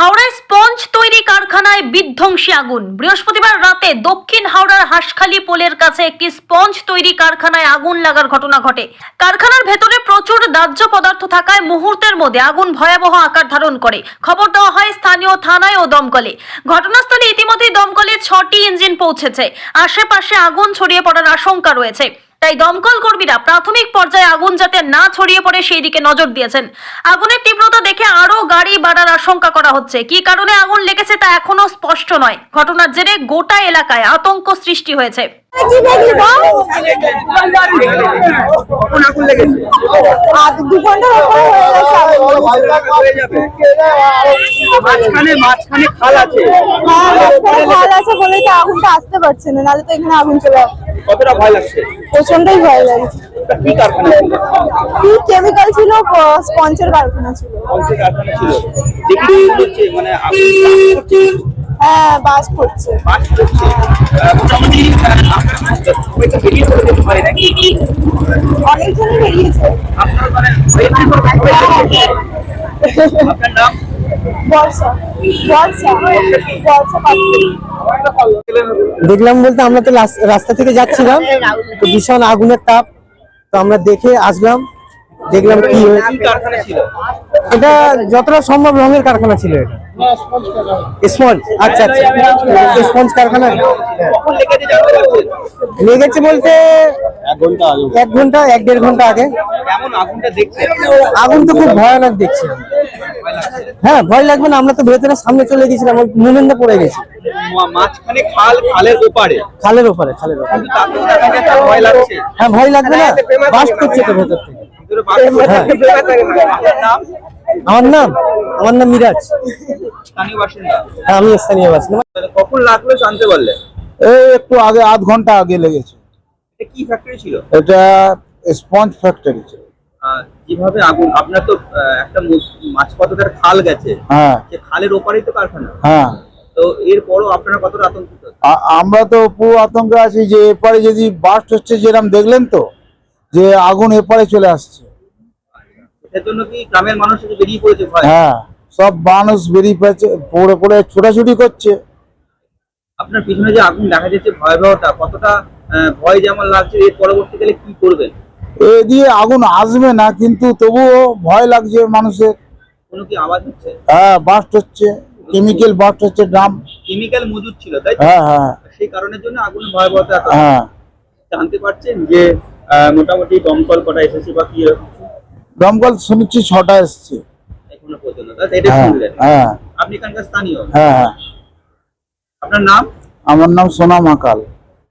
হাওড়ায় স্পঞ্জ তৈরি কারখানায় বিধ্বংসী আগুন। বৃহস্পতিবার রাতে দক্ষিণ হাওড়ার হাঁসখালি পোলের কাছে একটি স্পঞ্জ তৈরি কারখানায় আগুন লাগার ঘটনা ঘটে। কারখানার ভেতরে প্রচুর দাহ্য পদার্থ থাকায় মুহূর্তের মধ্যে আগুন ভয়াবহ আকার ধারণ করে। খবর দেওয়া হয় স্থানীয় থানায় ও দমকলে। ঘটনাস্থলে ইতিমধ্যেই দমকলে ছটি ইঞ্জিন পৌঁছেছে। আশেপাশে আগুন ছড়িয়ে পড়ার আশঙ্কা রয়েছে। তাই দমকল কর্মীরা প্রাথমিক পর্যায়ে আগুন যাতে না ছড়িয়ে পড়ে সেই দিকে নজর দিয়েছেন। আগুনের তীব্রতা দেখে আরও গাড়ি বাড়ার আশঙ্কা করা হচ্ছে। কি কারণে আগুন লেগেছে তা এখনও স্পষ্ট নয়। ঘটনার জেরে গোটা এলাকায় আতঙ্ক সৃষ্টি হয়েছে। মাঝখানে খাল আছে। হ্যাঁ রাস্তায় খাল আছে বলেই তো আগুনটা আসতে পারছে না নাহলে তো এখানে আগুন চলে। কতটা ভয় লাগছে? প্রচন্ডই ভয় লাগছে কি কারখানা কি কেমিক্যাল ছিল? স্পঞ্জের কারখানা ছিল। কারখানা দেখি মানে হ্যাঁ বাস করছে। বাস মোটামুটি আপনার বেরিয়ে নাকি? অনেকজনই বেরিয়েছে। আপনারা মানে? আপনার নাম? পাত্রী দেখলাম বলতে আমরা তো রাস্তা থেকে যাচ্ছিলাম তো ভীষণ আগুনের তাপ। তো আমরা দেখে আসলাম দেখলাম কি এটা যতটা সম্ভব রঙের কারখানা ছিল এটা। স্পঞ্জ আচ্ছা আচ্ছা। স্পঞ্জ কারখানা? লেগেছে বলতে এক ঘণ্টা এক দেড় ঘণ্টা আগে। কেমন আগুনটা দেখছেন? আগুন তো খুব ভয়ানক দেখছি। হ্যাঁ ভয় লাগবে না আমরা তো ভেতরে সামনে চলে গেছিলাম ওই পড়ে গেছি। মাঝখানে খাল খালের ওপারে। খালের ওপরে খালের ওপরে। হ্যাঁ ভয় লাগবে না বাস্ট করছে তো ভেতর থেকে। বাস নাম? আমার নাম? আমার নাম মিরাজ। হ্যাঁ, আমি স্থানীয় বাসিন্দা। কখন লাগল জানতে পারলেন এই একটু আগে আধ ঘণ্টা আগে লেগেছে। এটা কি ফ্যাক্টরি ছিল? এটা স্পঞ্জ ফ্যাক্টরি আহ, যেভাবে আগুন আপনার তো একটা খাল গেছে। হ্যাঁ। যে খালের ওপারেই তো কারখানা। হ্যাঁ। তো এরপরও আপনারা কতটা আতঙ্কিত? আমরা তো পুরো আতঙ্কে আছি যে এরপরে যদি বাস্ট হচ্ছে যেরকম দেখলেন তো যে আগুন এপারে চলে আসছে। এর জন্য কি গ্রামের মানুষ একটু বেরিয়ে পড়েছে ভয়? হ্যাঁ সব মানুষ বেরিয়ে পড়েছে পড়ে পড়ে ছোটাছুটি করছে। আপনার পিছনে যে আগুন দেখা যাচ্ছে ভয়াবহতা কতটা ভয় যেমন লাগছে এর পরবর্তীকালে কি করবেন? এ দিয়ে আগুন আসবে না কিন্তু তবুও ভয় লাগছে মানুষের। কোনো কি আওয়াজ হচ্ছে? হ্যাঁ বাস্ট হচ্ছে কেমিক্যাল বাস্ট হচ্ছে ড্রাম কেমিক্যাল মজুদ ছিল তাই হ্যাঁ হ্যাঁ। সেই কারণের জন্য ভয়াবহতা হ্যাঁ। জানতে পারছেন যে মোটামুটি দমকল কটা এসেছে বা কি দমকল শুনেছি ছটা এসছে। এখনও পর্যন্ত এটা হ্যাঁ শুনলেন? হ্যাঁ। আপনি এখানকার স্থানীয়? হ্যাঁ হ্যাঁ। আপনার নাম? আমার নাম সোনাম আকাল।